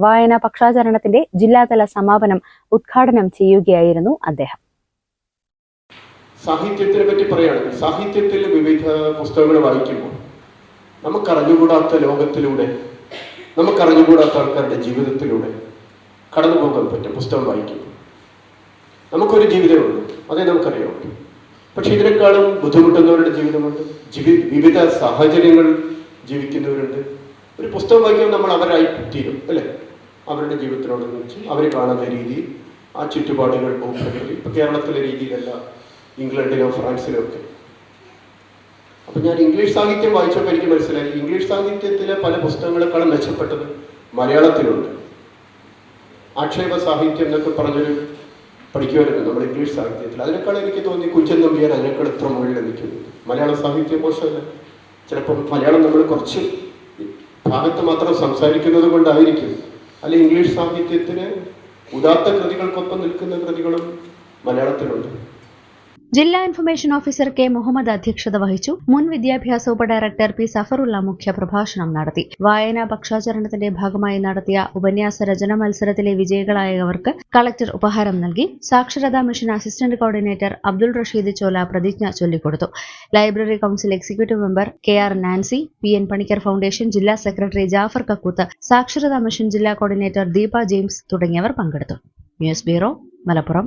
വായന പക്ഷാചരണത്തിന്റെ ജില്ലാതല സമാപനം ഉദ്ഘാടനം ചെയ്യുകയായിരുന്നു അദ്ദേഹം. സാഹിത്യത്തിനെ പറ്റി പറയുകയാണെങ്കിൽ സാഹിത്യത്തിൽ വിവിധ പുസ്തകങ്ങൾ വായിക്കുമ്പോൾ നമുക്കറിഞ്ഞുകൂടാത്ത ലോകത്തിലൂടെ നമുക്കറിഞ്ഞുകൂടാത്ത ആൾക്കാരുടെ ജീവിതത്തിലൂടെ കടന്നു പോകാൻ പറ്റും പുസ്തകം വായിക്കുമ്പോൾ. നമുക്കൊരു ജീവിതമുണ്ട് അതേ നമുക്കറിയാം. പക്ഷെ ഇതിനേക്കാളും ബുദ്ധിമുട്ടുന്നവരുടെ ജീവിതമുണ്ട് ജീവി വിവിധ സാഹചര്യങ്ങൾ ജീവിക്കുന്നവരുണ്ട്. ഒരു പുസ്തകം വായിക്കുമ്പോൾ നമ്മൾ അവരായി തീരും അല്ലേ? അവരുടെ ജീവിതത്തിനോട് വെച്ച് അവർ കാണുന്ന രീതി ആ ചുറ്റുപാടുകൾ ഭൂപ്രകൃതി ഇപ്പൊ കേരളത്തിലെ രീതിയിലല്ല ഇംഗ്ലണ്ടിലോ ഫ്രാൻസിലോ ഒക്കെ. അപ്പൊ ഞാൻ ഇംഗ്ലീഷ് സാഹിത്യം വായിച്ചപ്പോൾ എനിക്ക് മനസ്സിലായി. ഇംഗ്ലീഷ് സാഹിത്യത്തിലെ പല പുസ്തകങ്ങളെക്കാളും മെച്ചപ്പെട്ടത് മലയാളത്തിലുണ്ട്. ആക്ഷേപ സാഹിത്യം എന്നൊക്കെ പറഞ്ഞൊരു പഠിക്കുമായിരുന്നു നമ്മുടെ ഇംഗ്ലീഷ് സാഹിത്യത്തിൽ. അതിനേക്കാൾ എനിക്ക് തോന്നി കുഞ്ചൻ നമ്പിയാൻ അതിനേക്കാൾ എത്ര മുകളിൽ നിൽക്കുന്നു. മലയാള സാഹിത്യം മോശമല്ല ചിലപ്പോൾ മലയാളം നമ്മൾ കുറച്ച് ഭാഗത്ത് മാത്രം സംസാരിക്കുന്നത് കൊണ്ടായിരിക്കും അല്ലെ ഇംഗ്ലീഷ് സാഹിത്യത്തിന് ഉദാത്ത കൃതികൾക്കൊപ്പം നിൽക്കുന്ന കൃതികളും മലയാളത്തിലുണ്ട്. ജില്ലാ ഇൻഫർമേഷൻ ഓഫീസർ കെ മുഹമ്മദ് അധ്യക്ഷത വഹിച്ചു. മുൻ വിദ്യാഭ്യാസ ഉപഡയറക്ടർ പി സഫറുള്ള മുഖ്യ പ്രഭാഷണം നടത്തി. വായനാ പക്ഷാചരണത്തിന്റെ ഭാഗമായി നടത്തിയ ഉപന്യാസ രചന മത്സരത്തിലെ വിജയികളായവർക്ക് കളക്ടർ ഉപഹാരം നൽകി. സാക്ഷരതാ mission assistant coordinator Abdul Rasheed Chola പ്രതിജ്ഞ ചൊല്ലിക്കൊടുത്തു. Library council executive member K R Nancy P N Panicker foundation ജില്ലാ സെക്രട്ടറി ജാഫർ കക്കൂത്ത് സാക്ഷരതാ മിഷൻ ജില്ലാ കോർഡിനേറ്റർ ദീപ ജെയിംസ് തുടങ്ങിയവർ പങ്കെടുത്തു. News bureau Malappuram.